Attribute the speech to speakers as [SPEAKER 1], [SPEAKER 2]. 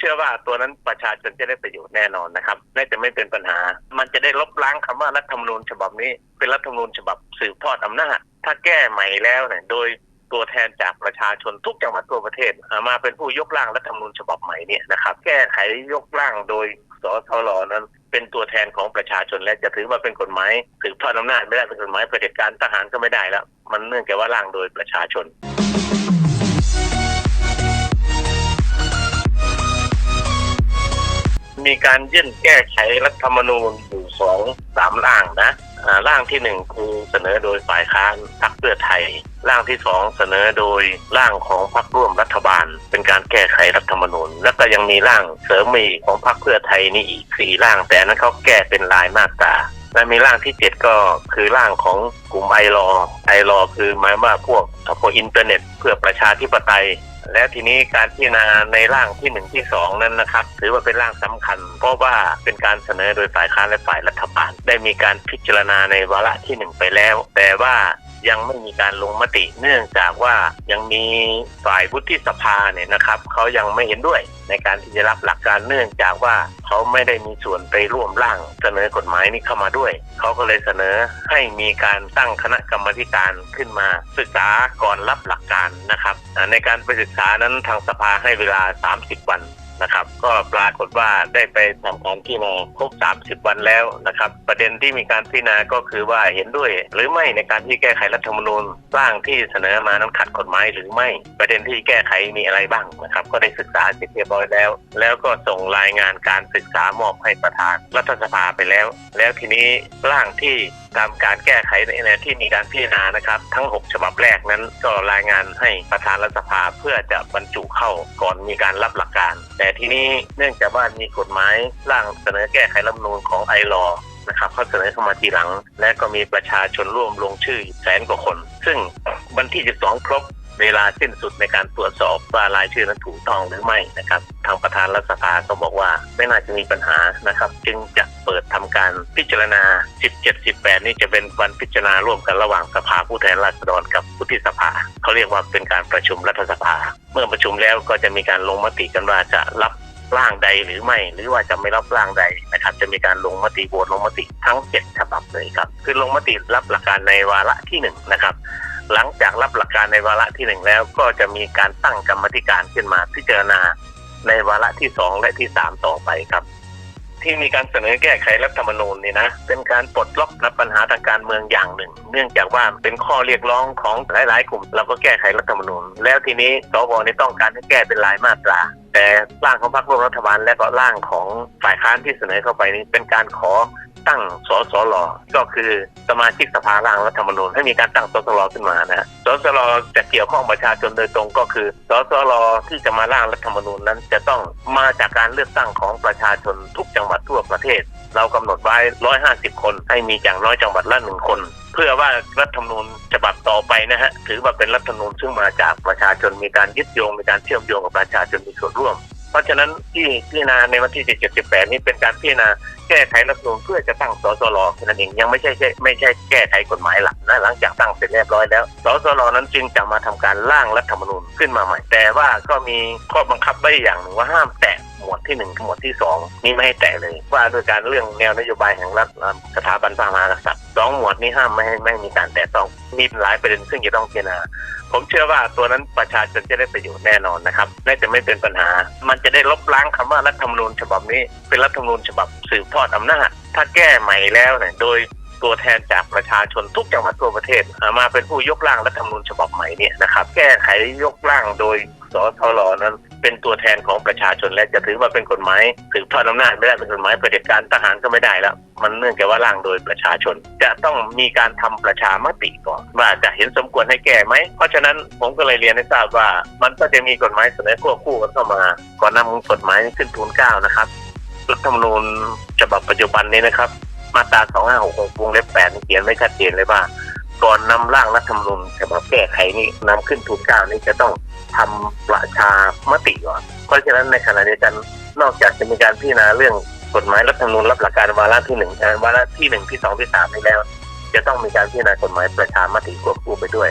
[SPEAKER 1] เชื่อว่าตัวนั้นประชาชนจะได้ประโยชน์แน่นอนนะครับและจะไม่เป็นปัญหา มันจะได้ลบล้างคำว่ารัฐธรรมนูญฉบับนี้ เป็นรัฐธรรมนูญฉบับสืบทอดอำนาจถ้าแก้ใหม่แล้วเนี่ยโดยตัวแทนจากประชาชนทุกจังหวัดทั่วประเทศ มาเป็นผู้ยกร่างรัฐธรรมนูญฉบับใหม่เนี่ยนะครับแก้ไขยกร่างโดยสสรนั้น เป็นตัวแทนของประชาชนและจะถือว่าเป็นกฎหมายสืบทอดอำนาจไม่ได้เป็นกฎหมายเผด็จการทหารก็ไม่ได้แล้ว มันเนื่องจากว่าร่างโดยประชาชน มีการยื่นแก้ไขรัฐธรรมนูญอยู่สองสามร่างนะอ่าร่างที่หนึ่งคือเสนอโดยฝ่ายค้านพรรคเพื่อไทย ร่างที่สองเสนอโดยร่างของพรรคร่วมรัฐบาล เป็นการแก้ไขรัฐธรรมนูญ แล้วก็ยังมีร่างเสริมมีของพรรคเพื่อไทยนี่อีกสี่ร่างแต่นนั้นเขาแก้เป็นลายมาตราและมีร่างที่เจ็ดก็คือร่างของกลุ่มไอรอไอรอคือหมายว่าพวกพวกอินเทอร์เน็ต เพื่อประชาธิปไตย และทีนี้การพิจารณาในร่างที่หนึ่งที่สองนั้นนะครับ ถือว่าเป็นร่างสำคัญ เพราะว่าเป็นการเสนอโดยฝ่ายค้านและฝ่ายรัฐบาล ได้มีการพิจารณาในวาระที่หนึ่งไปแล้ว แต่ว่า ยังไม่มีการลงมติ เนื่องจากว่ายังมีฝ่ายวุฒิสภาเนี่ยนะครับเขายังไม่เห็นด้วยในการที่จะรับหลักการเนื่องจากว่าเขาไม่ได้มีส่วนไปร่วมร่าง เสนอกฎหมายนี้เข้ามาด้วย เขาก็เลยเสนอให้มีการตั้งคณะกรรมการขึ้นมา ศึกษาก่อนรับหลักการนะครับ ในการไปศึกษานั้นทางสภาให้เวลา 30 วัน นะครับ ก็ปรากฏว่าได้ไปทำการพิจารณาครบ 30 วันแล้วนะครับ ประเด็นที่มีการพิจารณาก็คือว่าเห็นด้วย หรือไม่ในการที่แก้ไขรัฐธรรมนูญร่างที่เสนอมานั้นขัดกฎหมายหรือไม่ประเด็นที่แก้ไขมีอะไรบ้างนะครับ ก็ได้ศึกษาเสร็จเรียบร้อยแล้ว แล้วก็ส่งรายงานการศึกษามอบให้ประธานรัฐสภาไปแล้ว แล้วทีนี้ร่างที่ตามการแก้ไขในที่มีการพิจารณานะครับ ทั้ง 6 ฉบับแรกนั้นก็รายงานให้ประธานรัฐสภาเพื่อจะบรรจุเข้าก่อนมีการรับหลักการ แต่ทีนี้เนื่องจากว่ามีกฎหมายร่างเสนอแก้ไขรัฐมนูญของไอรอนะครับเขาเสนอเข้ามาทีหลัง และก็มีประชาชนร่วมลงชื่อแสนกว่าคน ซึ่งวันที่ 12 ครบเวลาสิ้นสุดในการตรวจสอบว่ารายชื่อนั้นถูกต้องหรือไม่นะครับางประธานรัฐสภาก็บอกว่า ไม่น่าจะมีปัญหานะครับ จึงจะเปิดทำการพิจารณา 17 18 นี่จะเป็นวันพิจารณาร่วมกันระหว่างสภาผู้แทนราษฎรกับวุฒิสภาเขาเรียกว่าเป็นการประชุมรัฐสภา เมื่อประชุมแล้วก็จะมีการลงมติกันว่าจะรับร่างใดหรือไม่หรือว่าจะไม่รับร่างใดนะครับ จะมีการลงมติโหวตลงมติทั้งเจ็ดฉบับเลยครับ คือลงมติรับหลักการในวาระที่หนึ่งนะครับหลังจากรับหลักการในวาระที่หนึ่งแล้วก็จะมีการตั้งกรรมธิการขึ้นมาพิจารณา ในวาระที่สองและที่สามต่อไปครับ ที่มีการเสนอแก้ไขรัฐธรรมนูญนี่นะเป็นการปลดล็อกปัญหาทางการเมืองอย่างหนึ่ง เนื่องจากว่าเป็นข้อเรียกร้องของหลายๆ กลุ่ม เราก็แก้ไขรัฐธรรมนูญ แล้วทีนี้สวนี่ต้องการให้แก้เป็นรายมาตรา แต่ร่างของพรรคร่วมรัฐบาลและก็ร่างของฝ่ายค้านที่เสนอเข้าไปนี้เป็นการขอ ตั้งสสรก็คือสมาชิกสภาร่างรัฐธรรมนูญให้มีการตั้งสสรขึ้นมานะสสรจะเกี่ยวข้องประชาชนโดยตรงก็คือสสรที่จะมาร่างรัฐธรรมนูญนั้น จะต้องมาจากการเลือกตั้งของประชาชนทุกจังหวัดทั่วประเทศ เรากำหนดไว้ 150 คนให้มีอย่างน้อยจังหวัดละหนึ่งคน เพื่อว่ารัฐธรรมนูญฉบับต่อไปนะฮะถือว่าเป็นรัฐธรรมนูญซึ่งมาจากประชาชนมีการยึดโยงมีการเชื่อมโยงกับประชาชนมีส่วนร่วม เพราะฉะนั้นที่พิจารณาในวันที่7 8 นี้เป็นการพิจารณาแก้ไขรัฐธรรมนูญเพื่อจะตั้งสสรแค่นั้นเองยังไม่ใช่ไม่ใช่แก้ไขกฎหมายหลักนะหลังจากตั้งเสร็จเรียบร้อยแล้วสสรนั้นจึงจะมาทำการร่างรัฐธรรมนูญขึ้นมาใหม่ แต่ว่าก็มีข้อบังคับไว้อย่างหนึ่งว่าห้ามแตะ มวดที่หนึ่งกับหมวดที่สองนี่ไม่ให้แตะเลย ว่าโดยการเรื่องแนวนโยบายแห่งรัฐสถาบันพระมหากษัตริย์สองหมวดนี้ห้ามไม่ให้ไม่มีการแตะต้องมีหลายประเด็นซึ่งจะต้องพิจารณาผมเชื่อว่าตัวนั้นประชาชนจะได้ประโยชน์แน่นอนนะครับและจะไม่เป็นปัญหา มันจะได้ลบล้างคำว่ารัฐธรรมนูญฉบับนี้ เป็นรัฐธรรมนูญฉบับสืบทอดอำนาจ ถ้าแก้ใหม่แล้วเนี่ยโดยตัวแทนจากประชาชนทุกจังหวัดทั่วประเทศ มาเป็นผู้ยกร่างรัฐธรรมนูญฉบับใหม่เนี่ยนะครับแก้ไขยกร่างโดยสสรนั้น เป็นตัวแทนของประชาชนและจะถือว่าเป็นกฎหมายสืบทอดอำนาจไม่ได้เป็นกฎหมายเผด็จการทหารก็ไม่ได้แล้ว มันเนื่องจากว่าร่างโดยประชาชน จะต้องมีการทำประชามติก่อนว่าจะเห็นสมควรให้แก้ไหม เพราะฉะนั้นผมก็เลยเรียนให้ทราบว่า มันก็จะมีกฎหมายเสนอควบคู่กันเข้ามาก่อนนำกฎหมายขึ้นทูลเก้านะครับรัฐธรรมนูญฉบับปัจจุบันนี้นะครับ มาตรา 2566วงเล็บ8เขียนไว้ชัดเจนเลยว่า ก่อนนำร่างรัฐธรรมนูญฉบับแก้ไขนี้นำขึ้นทูลเกล้านี้จะต้องทำประชามติก่อนเพราะฉะนั้นในขณะเดียวกันนอกจากจะมีการพิจารณาเรื่องกฎหมายรัฐธรรมนูญรับหลักการวาระที่หนึ่งวาระที่หนึ่งที่สองที่สามนี้แล้ว จะต้องมีการพิจารณากฎหมายประชามติควบคู่ไปด้วย